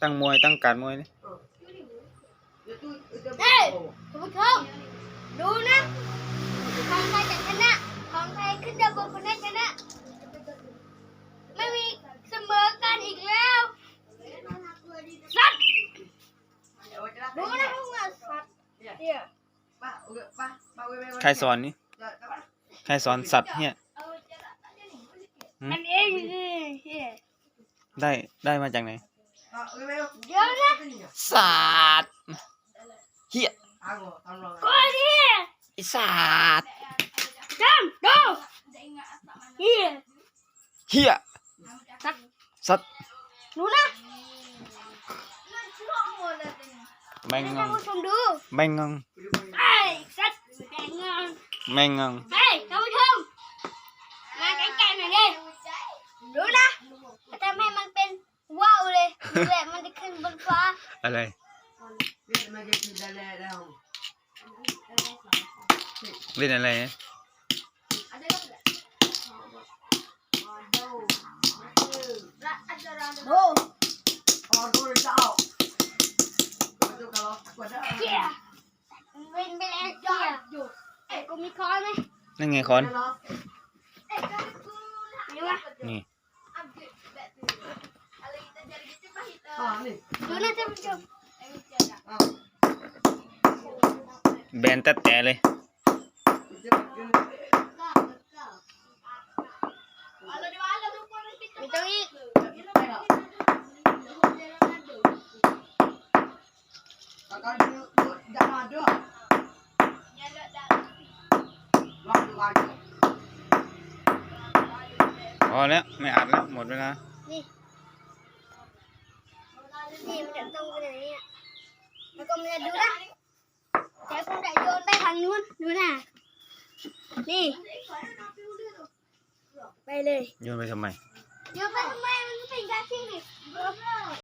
ตั้งมวยตั้งการมวยนี่เฮ้ย คุณผู้ชมดูนะของใครจะชนะของใครขึ้นดับบนคนนั้นชนะ ไม่มีเสมอกันอีกแล้วสัตว์ดูนะพวกมันสัตว์เนี่ยใครสอนนี่ใครสอนสัตว์เนี่ยมันเองนี่เหี้ย ได้ได้มาจากไหนเดี๋ยวนะสัตว์เฮียก็นี่ไอสัตว์จำดูเฮียเฮียสัตว์ดูนะแมงงท่านงผู้ชมดูแมงงงไอ้สัตว์แดงเงินแมงงงเฮ้ยท่านผู้ชมมาใกล้ๆหน่อยดิดูนะจะทำให้มันเป็นว่าวเลยดู แหละมันจะขึ้นบนฟ้า อะไรเล่นอะไรนะโอ้เฮียวินไปแล้วเฮียไอ้กูมีค้อนไหมนั่นไงคอน นี่วะนี่ ดูนะท่านผู้ชมแบนแต่แต่เลยมีตรงนี้พอแล้ว ไม่อัดแล้ว หมดเวลา นี่นี่มันจะตรงไปไหนเนี่ยแล้วก็มันจะดูนะแต่คงจะโยนไปทางนู้นดูนะนี่ ไปเลยโยนไปทำไม โยนไปทำไมมันเป็นการทิ้งนี่